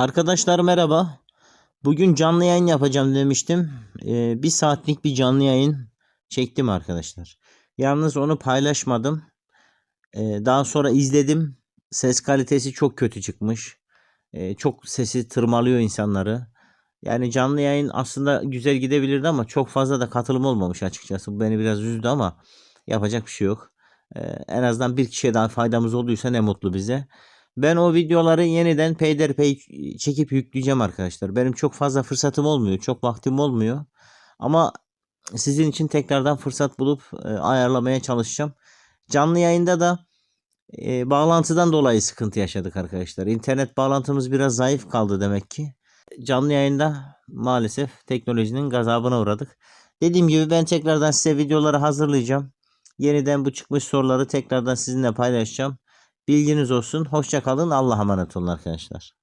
Arkadaşlar merhaba. Bugün canlı yayın yapacağım demiştim. Ee, bir saatlik bir canlı yayın çektim arkadaşlar. Yalnız onu paylaşmadım. Ee, daha sonra izledim. Ses kalitesi çok kötü çıkmış. Ee, çok sesi tırmalıyor insanları. Yani canlı yayın aslında güzel gidebilirdi ama çok fazla da katılım olmamış açıkçası. Bu beni biraz üzdü ama yapacak bir şey yok. Ee, en azından bir kişiye daha faydamız olduysa ne mutlu bize. Ben o videoları yeniden peyderpey çekip yükleyeceğim arkadaşlar. Benim çok fazla fırsatım olmuyor. Çok vaktim olmuyor. Ama sizin için tekrardan fırsat bulup e, ayarlamaya çalışacağım. Canlı yayında da e, bağlantıdan dolayı sıkıntı yaşadık arkadaşlar. İnternet bağlantımız biraz zayıf kaldı demek ki. Canlı yayında maalesef teknolojinin gazabına uğradık. Dediğim gibi ben tekrardan size videoları hazırlayacağım. Yeniden bu çıkmış soruları tekrardan sizinle paylaşacağım. Bilginiz olsun. Hoşça kalın. Allah'a emanet olun arkadaşlar.